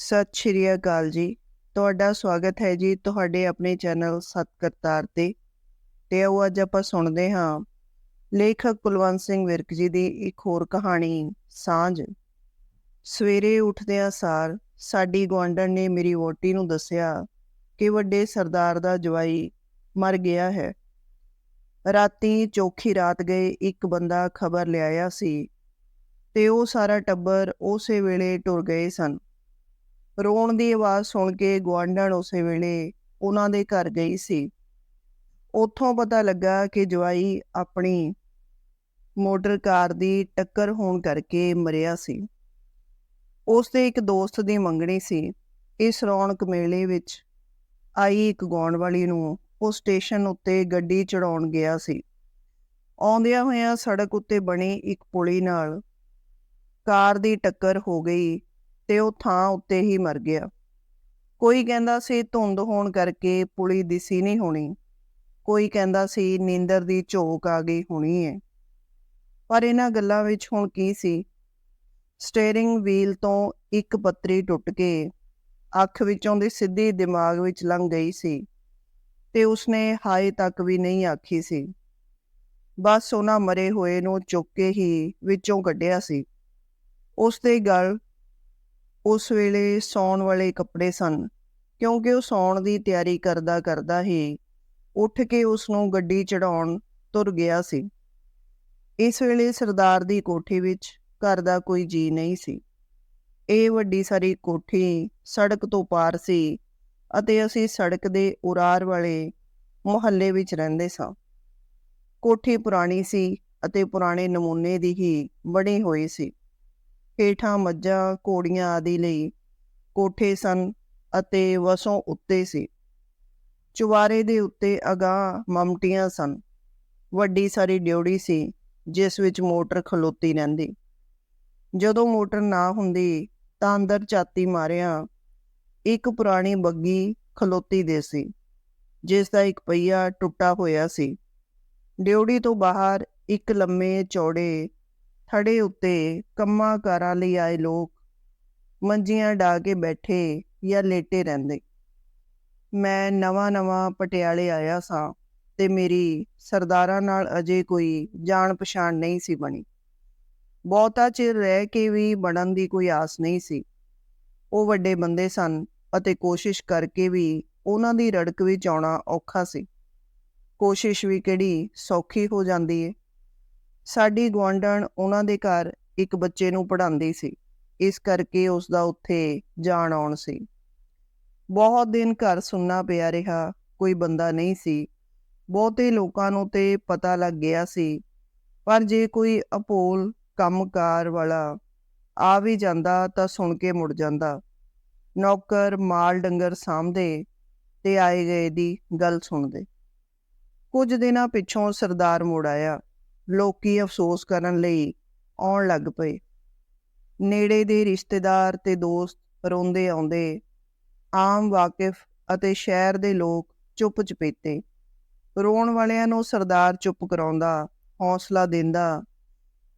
ਸਤਿ ਸ਼੍ਰੀ ਅਕਾਲ ਜੀ। ਤੁਹਾਡਾ ਸਵਾਗਤ ਹੈ ਜੀ ਤੁਹਾਡੇ ਆਪਣੇ ਚੈਨਲ ਸਤਕਰਤਾਰ ਤੇ। ਤੇ ਉਹ ਅੱਜ ਆਪਾਂ ਸੁਣਦੇ ਹਾਂ ਲੇਖਕ ਕੁਲਵੰਤ ਸਿੰਘ ਵਿਰਕ ਜੀ ਦੀ ਇੱਕ ਹੋਰ ਕਹਾਣੀ, ਸਾਂਝ। ਸਵੇਰੇ ਉੱਠਦਿਆਂ ਸਾਰ ਸਾਡੀ ਗੁਆਂਢਣ ਨੇ ਮੇਰੀ ਵੋਟੀ ਨੂੰ ਦੱਸਿਆ ਕਿ ਵੱਡੇ ਸਰਦਾਰ ਦਾ ਜਵਾਈ ਮਰ ਗਿਆ ਹੈ। ਰਾਤੀ ਚੌਖੀ ਰਾਤ ਗਏ ਇੱਕ ਬੰਦਾ ਖਬਰ ਲਿਆਇਆ ਸੀ ਤੇ ਉਹ ਸਾਰਾ ਟੱਬਰ ਉਸੇ ਵੇਲੇ ਟੁਰ ਗਏ ਸਨ। ਰੋਣ ਦੀ ਆਵਾਜ਼ ਸੁਣ ਕੇ ਗੁਆਂਢਣ ਉਸੇ ਵੇਲੇ ਉਹਨਾਂ ਦੇ ਘਰ ਗਈ ਸੀ। ਉੱਥੋਂ ਪਤਾ ਲੱਗਾ ਕਿ ਜਵਾਈ ਆਪਣੀ ਮੋਟਰ ਕਾਰ ਦੀ ਟੱਕਰ ਹੋਣ ਕਰਕੇ ਮਰਿਆ ਸੀ। ਉਸ ਦੇ ਇੱਕ ਦੋਸਤ ਦੀ ਮੰਗਣੀ ਸੀ। ਇਸ ਰੌਣਕ ਮੇਲੇ ਵਿੱਚ ਆਈ ਇੱਕ ਗਾਉਣ ਵਾਲੀ ਨੂੰ ਉਹ ਸਟੇਸ਼ਨ ਉੱਤੇ ਗੱਡੀ ਚੜਾਉਣ ਗਿਆ ਸੀ। ਆਉਂਦਿਆਂ ਹੋਇਆਂ ਸੜਕ ਉੱਤੇ ਬਣੀ ਇੱਕ ਪੁਲੀ ਨਾਲ ਕਾਰ ਦੀ ਟੱਕਰ ਹੋ ਗਈ। ਤੇ ਉਹ ਥਾਂ ਉੱਤੇ ਹੀ ਮਰ ਗਿਆ। ਕੋਈ ਕਹਿੰਦਾ ਸੀ, ਧੁੰਦ ਹੋਣ ਕਰਕੇ ਪੁਲੀ ਦਿਸੀ ਨਹੀਂ ਹੋਣੀ। ਕੋਈ ਕਹਿੰਦਾ ਸੀ, ਨੀਂਦਰ ਦੀ ਝੋਕ ਆ ਗਈ ਹੋਣੀ ਹੈ ਪਰ ਇਹਨਾਂ ਗੱਲਾਂ ਵਿੱਚ ਹੁਣ ਕੀ ਸੀ? ਸਟੀਅਰਿੰਗ ਵੀਲ ਤੋਂ ਇੱਕ ਪੱਤਰੀ ਟੁੱਟ ਕੇ ਅੱਖ ਵਿੱਚੋਂ ਦੀ ਸਿੱਧੀ ਦਿਮਾਗ ਵਿੱਚ ਲੰਘ ਗਈ ਸੀ ਤੇ ਉਸਨੇ ਹਾਏ ਤੱਕ ਵੀ ਨਹੀਂ ਆਖੀ ਸੀ। ਬਸ ਉਹਨਾਂ ਮਰੇ ਹੋਏ ਨੂੰ ਚੁੱਕ ਕੇ ਹੀ ਵਿੱਚੋਂ ਕੱਢਿਆ ਸੀ। ਉਸ ਦੇ ਗਲ ਉਸ ਵੇਲੇ ਸੌਣ ਵਾਲੇ ਕੱਪੜੇ ਸਨ, ਕਿਉਂਕਿ ਉਹ ਸੌਣ ਦੀ ਤਿਆਰੀ ਕਰਦਾ ਕਰਦਾ ਹੀ ਉੱਠ ਕੇ ਉਸ ਨੂੰ ਗੱਡੀ ਚੜਾਉਣ ਤੁਰ ਗਿਆ ਸੀ। ਇਸ ਵੇਲੇ ਸਰਦਾਰ ਦੀ ਕੋਠੀ ਵਿੱਚ ਘਰ ਦਾ ਕੋਈ ਜੀ ਨਹੀਂ ਸੀ। ਇਹ ਵੱਡੀ ਸਾਰੀ ਕੋਠੀ ਸੜਕ ਤੋਂ ਪਾਰ ਸੀ ਅਤੇ ਅਸੀਂ ਸੜਕ ਦੇ ਉਰਾਰ ਵਾਲੇ ਮੁਹੱਲੇ ਵਿੱਚ ਰਹਿੰਦੇ ਸਾਂ। ਕੋਠੀ ਪੁਰਾਣੀ ਸੀ ਅਤੇ ਪੁਰਾਣੇ ਨਮੂਨੇ ਦੀ ਹੀ ਬਣੀ ਹੋਈ ਸੀ। ਹੇਠਾਂ ਮੱਝਾਂ, ਘੋੜੀਆਂ ਆਦਿ ਲਈ ਕੋਠੇ ਸਨ ਅਤੇ ਵਸੋਂ ਉੱਤੇ ਸੀ। ਚੁਬਾਰੇ ਦੇ ਉੱਤੇ ਅਗਾਹ ਮਮਟੀਆਂ ਸਨ। ਵੱਡੀ ਸਾਰੀ ਡਿਉੜੀ ਸੀ, ਜਿਸ ਵਿੱਚ ਮੋਟਰ ਖਲੋਤੀ ਰਹਿੰਦੀ। ਜਦੋਂ ਮੋਟਰ ਨਾ ਹੁੰਦੀ, ਤਾਂ ਅੰਦਰ ਚਾਤੀ ਮਾਰਿਆ ਇੱਕ ਪੁਰਾਣੀ ਬੱਗੀ ਖਲੋਤੀ ਦੇ ਸੀ, ਜਿਸ ਦਾ ਇੱਕ ਪਹੀਆ ਟੁੱਟਾ ਹੋਇਆ ਸੀ। ਡਿਉੜੀ ਤੋਂ ਬਾਹਰ ਇੱਕ ਲੰਮੇ ਚੌੜੇ ਥੜੇ ਉੱਤੇ ਕੰਮਾਂ ਕਾਰਾਂ ਲਈ ਆਏ ਲੋਕ, ਮੰਜੀਆਂ ਢਾ ਕੇ ਬੈਠੇ ਜਾਂ ਲੇਟੇ ਰਹਿੰਦੇ। ਮੈਂ ਨਵਾਂ-ਨਵਾਂ ਪਟਿਆਲੇ ਆਇਆ ਸਾਂ ਤੇ ਮੇਰੀ ਸਰਦਾਰਾਂ ਨਾਲ ਅਜੇ ਕੋਈ ਜਾਣ ਪਛਾਣ ਨਹੀਂ ਸੀ ਬਣੀ। ਬਹੁਤਾ ਚਿਰ ਰਹਿ ਕੇ ਵੀ ਬਣਨ ਦੀ ਕੋਈ ਆਸ ਨਹੀਂ ਸੀ। ਉਹ ਵੱਡੇ ਬੰਦੇ ਸਨ ਅਤੇ ਕੋਸ਼ਿਸ਼ ਕਰਕੇ ਵੀ ਉਹਨਾਂ ਦੀ ਰੜਕ ਵਿੱਚ ਆਉਣਾ ਔਖਾ ਸੀ। ਕੋਸ਼ਿਸ਼ ਵੀ ਕਿਹੜੀ ਸੌਖੀ ਹੋ ਜਾਂਦੀ ਏ। ਸਾਡੀ ਗਵਾਂਡਣ ਉਹਨਾਂ ਦੇ ਘਰ ਇੱਕ ਬੱਚੇ ਨੂੰ ਪੜ੍ਹਾਉਂਦੀ ਸੀ। ਇਸ ਕਰਕੇ ਉਸ ਦਾ ਉੱਥੇ ਜਾਣ ਆਉਣ ਸੀ। ਬਹੁਤ ਦਿਨ ਘਰ ਸੁੰਨਾ ਪਿਆ ਰਿਹਾ, ਕੋਈ ਬੰਦਾ ਨਹੀਂ ਸੀ। ਬਹੁਤੇ ਲੋਕਾਂ ਨੂੰ ਤੇ ਪਤਾ ਲੱਗ ਗਿਆ ਸੀ, ਪਰ ਜੇ ਕੋਈ ਅਪੋਲ ਕੰਮਕਾਰ ਵਾਲਾ ਆ ਵੀ ਜਾਂਦਾ ਤਾਂ ਸੁਣ ਕੇ ਮੁੜ ਜਾਂਦਾ। ਨੌਕਰ ਮਾਲ ਡੰਗਰ ਸਾਂਭਦੇ ਤੇ ਆਏ ਗਏ ਦੀ ਗੱਲ ਸੁਣਦੇ। ਕੁਝ ਦਿਨਾਂ ਪਿੱਛੋਂ ਸਰਦਾਰ ਮੁੜ ਆਇਆ। ਲੋਕੀ ਅਫਸੋਸ ਕਰਨ ਲਈ ਆਉਣ ਲੱਗ ਪਏ। ਨੇੜੇ ਦੇ ਰਿਸ਼ਤੇਦਾਰ ਤੇ ਦੋਸਤ ਰੋਂਦੇ ਆਉਂਦੇ, ਆਮ ਵਾਕਿਫ ਅਤੇ ਸ਼ਹਿਰ ਦੇ ਲੋਕ ਚੁੱਪ ਚਪੀਤੇ ਰੋਣ ਵਾਲਿਆਂ ਨੂੰ ਸਰਦਾਰ ਚੁੱਪ ਕਰਾਉਂਦਾ, ਹੌਸਲਾ ਦਿੰਦਾ।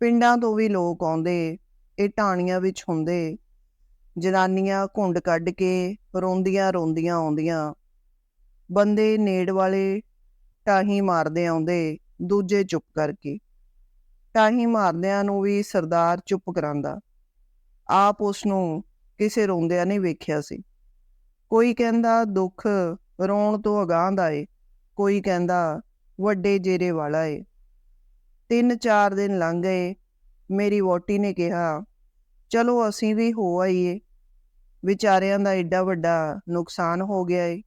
ਪਿੰਡਾਂ ਤੋਂ ਵੀ ਲੋਕ ਆਉਂਦੇ, ਇਹ ਢਾਣੀਆਂ ਵਿੱਚ ਹੁੰਦੇ। ਜਨਾਨੀਆਂ ਘੁੰਡ ਕੱਢ ਕੇ ਰੋਂਦੀਆਂ ਰੋਂਦੀਆਂ ਆਉਂਦੀਆਂ। ਬੰਦੇ ਨੇੜ ਵਾਲੇ ਟਾਹੀ ਮਾਰਦੇ ਆਉਂਦੇ। ਦੂਜੇ ਚੁੱਪ ਕਰਕੇ ਟਾਹੀ ਮਾਰਦਿਆਂ ਨੂੰ ਵੀ ਸਰਦਾਰ ਚੁੱਪ ਕਰਾਂਦਾ ਆਪ ਉਸ ਨੂੰ ਕਿਸੇ ਰੋਂਦਿਆਂ ਨਹੀਂ ਵੇਖਿਆ ਸੀ। ਕੋਈ ਕਹਿੰਦਾ, ਦੁੱਖ ਰੋਣ ਤੋਂ ਅਗਾਂਹ ਦਾ ਏ। ਕੋਈ ਕਹਿੰਦਾ, ਵੱਡੇ ਜੇਰੇ ਵਾਲਾ ਏ। ਤਿੰਨ ਚਾਰ ਦਿਨ ਲੰਘ ਗਏ। ਮੇਰੀ ਵੋਟੀ ਨੇ ਕਿਹਾ, ਚਲੋ ਅਸੀਂ ਵੀ ਹੋ ਆਈਏ। ਵਿਚਾਰਿਆਂ ਦਾ ਏਡਾ ਵੱਡਾ ਨੁਕਸਾਨ ਹੋ ਗਿਆ ਏ।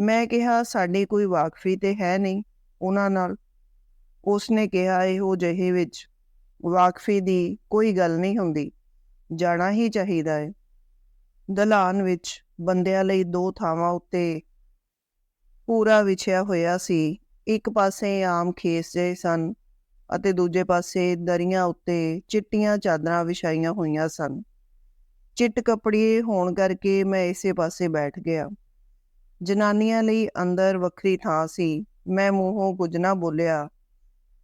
ਮੈਂ ਕਿਹਾ, ਸਾਡੀ ਕੋਈ ਵਾਕਫੀ ਤੇ ਹੈ ਨਹੀਂ ਉਹਨਾਂ ਨਾਲ। ਉਸਨੇ ਕਿਹਾ ਇਹੋ ਜਿਹੇ ਵਿੱਚ ਵਾਕਫੀ ਦੀ ਕੋਈ ਗੱਲ ਨਹੀਂ ਹੁੰਦੀ। ਜਾਣਾ ਹੀ ਚਾਹੀਦਾ ਹੈ ਦਲਾਨ ਵਿੱਚ ਬੰਦਿਆਂ ਲਈ ਦੋ ਥਾਵਾਂ ਉੱਤੇ ਪੂਰਾ ਵਿਛਿਆ ਹੋਇਆ ਸੀ। ਇੱਕ ਪਾਸੇ ਆਮ ਖੇਸ ਜਿਹੇ ਸਨ ਅਤੇ ਦੂਜੇ ਪਾਸੇ ਦਰੀਆਂ ਉੱਤੇ ਚਿੱਟੀਆਂ ਚਾਦਰਾਂ ਵਿਛਾਈਆਂ ਹੋਈਆਂ ਸਨ। ਚਿੱਟ ਕੱਪੜੇ ਹੋਣ ਕਰਕੇ ਮੈਂ ਇਸੇ ਪਾਸੇ ਬੈਠ ਗਿਆ। ਜਨਾਨੀਆਂ ਲਈ ਅੰਦਰ ਵੱਖਰੀ ਥਾਂ ਸੀ। ਮੈਂ ਮੂੰਹੋਂ ਕੁਝ ਨਾ ਬੋਲਿਆ।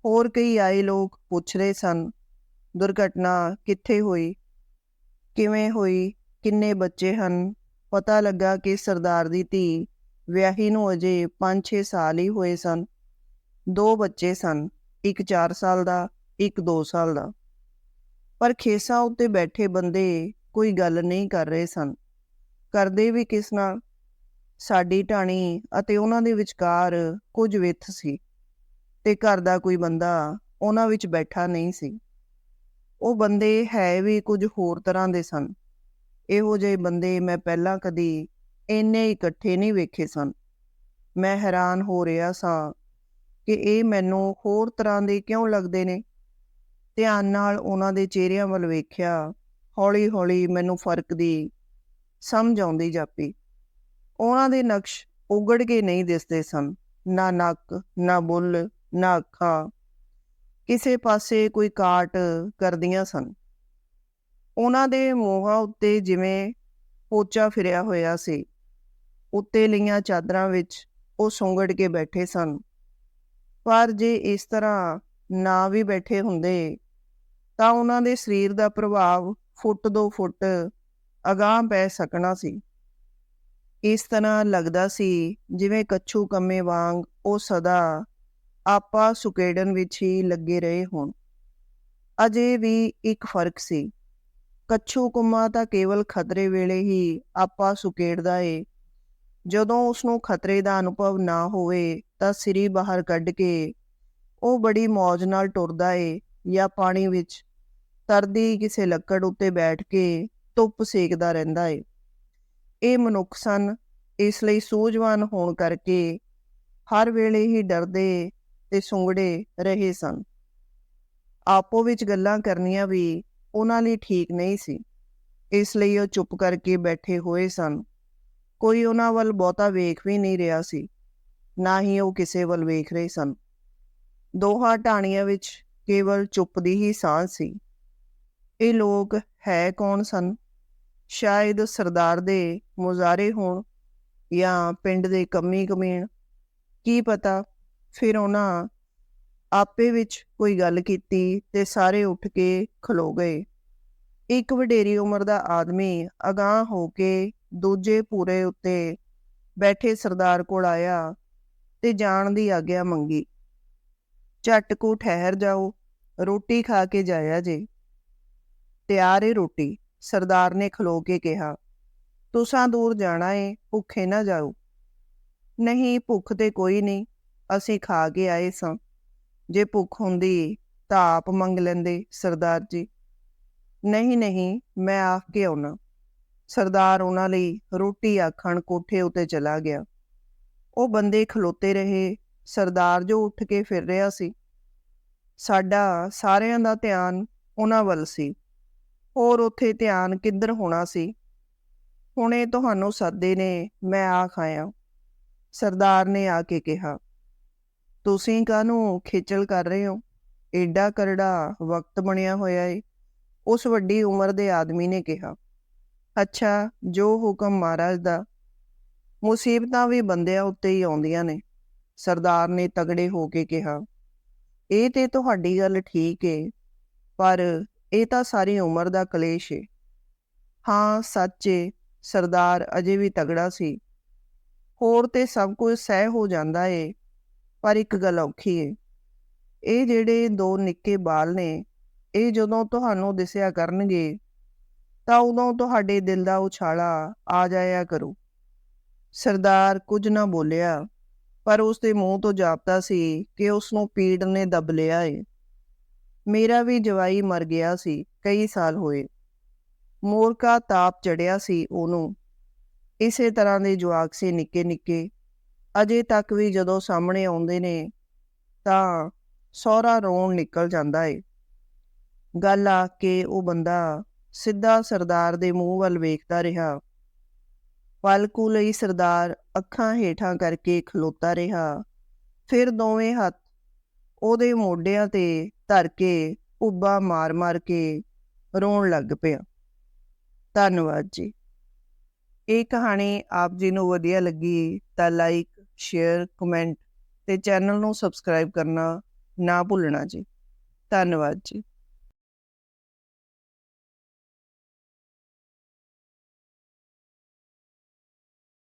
ਹੋਰ ਕਈ ਆਏ ਲੋਕ ਪੁੱਛ ਰਹੇ ਸਨ, ਦੁਰਘਟਨਾ ਕਿੱਥੇ ਹੋਈ? ਕਿਵੇਂ ਹੋਈ? ਕਿੰਨੇ ਬੱਚੇ ਹਨ? ਪਤਾ ਲੱਗਾ ਕਿ ਸਰਦਾਰ ਦੀ ਧੀ ਵਿਆਹੀ ਨੂੰ ਅਜੇ 5-6 ਸਾਲ ਹੀ ਹੋਏ ਸਨ। ਦੋ ਬੱਚੇ ਸਨ, ਇੱਕ 4 ਸਾਲ ਦਾ, ਇੱਕ 2 ਸਾਲ ਦਾ। ਪਰ ਖੇਸਾਂ ਉੱਤੇ ਬੈਠੇ ਬੰਦੇ ਕੋਈ ਗੱਲ ਨਹੀਂ ਕਰ ਰਹੇ ਸਨ। ਕਰਦੇ ਵੀ ਕਿਸ ਨਾਲ? ਸਾਡੀ ਢਾਣੀ ਅਤੇ ਉਹਨਾਂ ਦੇ ਵਿਚਕਾਰ ਕੁਝ ਵਿੱਥ ਸੀ। ਤੇ ਘਰ ਦਾ ਕੋਈ ਬੰਦਾ ਉਹਨਾਂ ਵਿੱਚ ਬੈਠਾ ਨਹੀਂ ਸੀ। ਉਹ ਬੰਦੇ ਹੈ ਵੀ ਕੁਝ ਹੋਰ ਤਰ੍ਹਾਂ ਦੇ ਸਨ। ਇਹੋ ਜਿਹੇ ਬੰਦੇ ਮੈਂ ਪਹਿਲਾਂ ਕਦੀ ਇੰਨੇ ਇਕੱਠੇ ਨਹੀਂ ਵੇਖੇ ਸਨ। ਮੈਂ ਹੈਰਾਨ ਹੋ ਰਿਹਾ ਸਾਂ ਕਿ ਇਹ ਮੈਨੂੰ ਹੋਰ ਤਰ੍ਹਾਂ ਦੇ ਕਿਉਂ ਲੱਗਦੇ ਨੇ? ਧਿਆਨ ਨਾਲ ਉਹਨਾਂ ਦੇ ਚਿਹਰਿਆਂ ਵੱਲ ਵੇਖਿਆ, ਹੌਲੀ-ਹੌਲੀ ਮੈਨੂੰ ਫ਼ਰਕ ਦੀ ਸਮਝ ਆਉਂਦੀ ਜਾਪੀ। ਉਹਨਾਂ ਦੇ ਨਕਸ਼ ਉਗੜ ਕੇ ਨਹੀਂ ਦਿਸਦੇ ਸਨ। ਨਾ ਨੱਕ, ਨਾ ਬੁੱਲ ਨਾ ਅੱਖਾਂ ਕਿਸੇ ਪਾਸੇ ਕੋਈ ਕਾਟ ਕਰਦੀਆਂ ਸਨ। ਉਹਨਾਂ ਦੇ ਮੂੰਹਾਂ ਉੱਤੇ ਜਿਵੇਂ ਪੋਚਾ ਫਿਰਿਆ ਹੋਇਆ ਸੀ, ਉੱਤੇ ਲਈਆਂ ਚਾਦਰਾਂ ਵਿੱਚ ਉਹ ਸੁੰਗੜ ਕੇ ਬੈਠੇ ਸਨ। ਪਰ ਜੇ ਇਸ ਤਰ੍ਹਾਂ ਨਾ ਵੀ ਬੈਠੇ ਹੁੰਦੇ, ਤਾਂ ਉਹਨਾਂ ਦੇ ਸਰੀਰ ਦਾ ਪ੍ਰਭਾਵ ਫੁੱਟ ਦੋ ਫੁੱਟ ਅਗਾਹ ਪੈ ਸਕਣਾ ਸੀ। ਇਸ ਤਰ੍ਹਾਂ ਲੱਗਦਾ ਸੀ ਜਿਵੇਂ ਕੱਛੂ ਕੰਮੇ ਵਾਂਗ ਉਹ ਸਦਾ ਆਪਾ ਸੁਕੇੜਨ ਵਿੱਚ ਹੀ ਲੱਗੇ ਰਹੇ ਹੋਣ। ਅਜੇ ਵੀ ਇੱਕ ਫ਼ਰਕ ਸੀ। ਕੱਛੂ ਕੁਮਾ ਤਾਂ ਕੇਵਲ ਖਤਰੇ ਵੇਲੇ ਹੀ ਆਪਾ ਸੁਕੇੜਦਾ ਏ। ਜਦੋਂ ਉਸ ਨੂੰ ਖਤਰੇ ਦਾ ਅਨੁਭਵ ਨਾ ਹੋਵੇ ਤਾਂ ਸਿਰੀ ਬਾਹਰ ਕੱਢ ਕੇ ਉਹ ਬੜੀ ਮौज ਨਾਲ ਟੁਰਦਾ ਏ ਜਾਂ ਪਾਣੀ ਵਿੱਚ ਤਰਦੀ ਕਿਸੇ ਲੱਕੜ ਉੱਤੇ ਬੈਠ ਕੇ ਧੁੱਪ ਸੇਕਦਾ ਰਹਿੰਦਾ ਏ। ਇਹ ਮਨੁੱਖ ਸਨ। ਇਸ ਲਈ ਸੂਝਵਾਨ ਹੋਣ ਕਰਕੇ ਹਰ ਵੇਲੇ ਹੀ ਡਰਦੇ ਤੇ ਸੁੰਗੜੇ ਰਹੇ ਸਨ। ਆਪੋ ਵਿੱਚ ਗੱਲਾਂ ਕਰਨੀਆਂ ਵੀ ਉਹਨਾਂ ਲਈ ਠੀਕ ਨਹੀਂ ਸੀ। ਇਸ ਲਈ ਉਹ ਚੁੱਪ ਕਰਕੇ ਬੈਠੇ ਹੋਏ ਸਨ। ਕੋਈ ਉਹਨਾਂ ਵੱਲ ਬਹੁਤਾ ਵੇਖ ਵੀ ਨਹੀਂ ਰਿਹਾ ਸੀ, ਨਾ ਹੀ ਉਹ ਕਿਸੇ ਵੱਲ ਵੇਖ ਰਹੇ ਸਨ। ਦੋਹਾਂ ਢਾਣੀਆਂ ਵਿੱਚ ਕੇਵਲ ਚੁੱਪ ਦੀ ਹੀ ਸਾਹ ਸੀ। ਇਹ ਲੋਕ ਹੈ ਕੌਣ ਸਨ? ਸ਼ਾਇਦ ਸਰਦਾਰ ਦੇ ਮੁਜ਼ਾਰੇ ਹੋਣ ਜਾਂ ਪਿੰਡ ਦੇ ਕੰਮੀ ਕਮੀਣ ਕੀ ਪਤਾ ਫਿਰ ਉਹਨਾਂ ਆਪੇ ਵਿੱਚ ਕੋਈ ਗੱਲ ਕੀਤੀ ਤੇ ਸਾਰੇ ਉੱਠ ਕੇ ਖਲੋ ਗਏ। ਇੱਕ ਵਡੇਰੀ ਉਮਰ ਦਾ ਆਦਮੀ ਅਗਾਹ ਹੋ ਕੇ ਦੂਜੇ ਪੂਰੇ ਉੱਤੇ ਬੈਠੇ ਸਰਦਾਰ ਕੋਲ ਆਇਆ ਤੇ ਜਾਣ ਦੀ ਆਗਿਆ ਮੰਗੀ। ਝਟ ਕੋ ਠਹਿਰ ਜਾਓ, ਰੋਟੀ ਖਾ ਕੇ ਜਾਇਆ ਜੇ। ਤਿਆਰ ਏ ਰੋਟੀ, ਸਰਦਾਰ ਨੇ ਖਲੋ ਕੇ ਕਿਹਾ। ਤੁਸਾਂ ਦੂਰ ਜਾਣਾ ਏ, ਭੁੱਖੇ ਨਾ ਜਾਓ। ਨਹੀਂ, ਭੁੱਖ ਤੇ ਕੋਈ ਨਹੀਂ। ਅਸੀਂ ਖਾ ਕੇ ਆਏ ਸਾਂ। ਜੇ ਭੁੱਖ ਹੁੰਦੀ ਤਾਂ ਆਪ ਮੰਗ ਲੈਂਦੇ, ਸਰਦਾਰ ਜੀ। ਨਹੀਂ ਨਹੀਂ, ਮੈਂ ਆਖ ਕੇ ਆਉਣਾ ਸਰਦਾਰ ਉਹਨਾਂ ਲਈ ਰੋਟੀ ਆਖਣ ਕੋਠੇ ਉੱਤੇ ਚਲਾ ਗਿਆ। ਉਹ ਬੰਦੇ ਖਲੋਤੇ ਰਹੇ। ਸਰਦਾਰ ਜੋ ਉੱਠ ਕੇ ਫਿਰ ਰਿਹਾ ਸੀ। ਸਾਡਾ ਸਾਰਿਆਂ ਦਾ ਧਿਆਨ ਉਹਨਾਂ ਵੱਲ ਸੀ। ਹੋਰ ਉੱਥੇ ਧਿਆਨ ਕਿੱਧਰ ਹੋਣਾ ਸੀ? ਹੁਣੇ ਤੁਹਾਨੂੰ ਸੱਦੇ ਨੇ, ਮੈਂ ਆ ਖਾਇਆ ਸਰਦਾਰ ਨੇ ਆ ਕੇ ਕਿਹਾ ਤੁਸੀਂ ਕਾਹਨੂੰ ਖੇਚਲ ਕਰ ਰਹੇ ਹੋ? ਏਡਾ ਕਰੜਾ ਵਕਤ ਬਣਿਆ ਹੋਇਆ ਏ। ਉਸ ਵੱਡੀ ਉਮਰ ਦੇ ਆਦਮੀ ਨੇ ਕਿਹਾ, ਅੱਛਾ, ਜੋ ਹੁਕਮ ਮਹਾਰਾਜ ਦਾ, ਮੁਸੀਬਤਾਂ ਵੀ ਬੰਦਿਆਂ ਉੱਤੇ ਹੀ ਆਉਂਦੀਆਂ ਨੇ। ਸਰਦਾਰ ਨੇ ਤਗੜੇ ਹੋ ਕੇ ਕਿਹਾ, ਇਹ ਤੇ ਤੁਹਾਡੀ ਗੱਲ ਠੀਕ ਏ, ਪਰ ਇਹ ਤਾਂ ਸਾਰੀ ਉਮਰ ਦਾ ਕਲੇਸ਼ ਏ। ਹਾਂ, ਸੱਚ ਏ, ਸਰਦਾਰ ਅਜੇ ਵੀ ਤਗੜਾ ਸੀ। ਹੋਰ ਤੇ ਸਭ ਕੁਝ ਸਹਿ ਹੋ ਜਾਂਦਾ ਏ। ਪਰ ਇੱਕ ਗੱਲ ਔਖੀ ਏ। ਇਹ ਜਿਹੜੇ ਦੋ ਨਿੱਕੇ ਬਾਲ ਨੇ, ਇਹ ਜਦੋਂ ਤੁਹਾਨੂੰ ਦਿਸਿਆ ਕਰਨਗੇ, ਤਾਂ ਉਦੋਂ ਤੁਹਾਡੇ ਦਿਲ ਦਾ ਉਛਾਲਾ ਆ ਜਾਇਆ ਕਰੂ। ਸਰਦਾਰ ਕੁਝ ਨਾ ਬੋਲਿਆ, ਪਰ ਉਸ ਦੇ ਮੂੰਹ ਤੋਂ ਜਾਪਦਾ ਸੀ ਕਿ ਉਸ ਨੂੰ ਪੀੜ ਨੇ ਦਬ ਲਿਆ ਏ। ਮੇਰਾ ਵੀ ਜਵਾਈ ਮਰ ਗਿਆ ਸੀ, ਕਈ ਸਾਲ ਹੋਏ। ਮੋਰਕਾ ਤਾਪ ਚੜਿਆ ਸੀ ਉਹਨੂੰ। ਇਸੇ ਤਰ੍ਹਾਂ ਦੇ ਜਵਾਕ ਸੀ ਨਿੱਕੇ ਨਿੱਕੇ ਅਜੇ ਤੱਕ ਵੀ ਜਦੋਂ ਸਾਹਮਣੇ ਆਉਂਦੇ ਨੇ, ਤਾਂ ਸਹੁਰਾ ਰੋਣ ਨਿਕਲ ਜਾਂਦਾ ਏ। ਗੱਲ ਆ ਕੇ ਉਹ ਬੰਦਾ ਸਿੱਧਾ ਸਰਦਾਰ ਦੇ ਮੂੰਹ ਵੱਲ ਵੇਖਦਾ ਰਿਹਾ। ਪਲਕੂ ਲਈ ਸਰਦਾਰ ਅੱਖਾਂ ਹੇਠਾਂ ਕਰਕੇ ਖਲੋਤਾ ਰਿਹਾ। ਫਿਰ ਦੋਵੇਂ ਹੱਥ ਉਹਦੇ ਮੋਢਿਆਂ ਤੇ ਧਰ ਕੇ ਉੱਬਾ ਮਾਰ-ਮਾਰ ਕੇ ਰੋਣ ਲੱਗ ਪਿਆ। ਧੰਨਵਾਦ ਜੀ। ਇਹ ਕਹਾਣੀ ਆਪ ਜੀ ਨੂੰ ਵਧੀਆ ਲੱਗੀ ਤਾਂ ਲਾਈਕ ਸ਼ੇਅਰ ਕਮੈਂਟ ਤੇ ਚੈਨਲ ਨੂੰ ਸਬਸਕ੍ਰਾਈਬ ਕਰਨਾ ਨਾ ਭੁੱਲਣਾ ਜੀ। ਧੰਨਵਾਦ ਜੀ।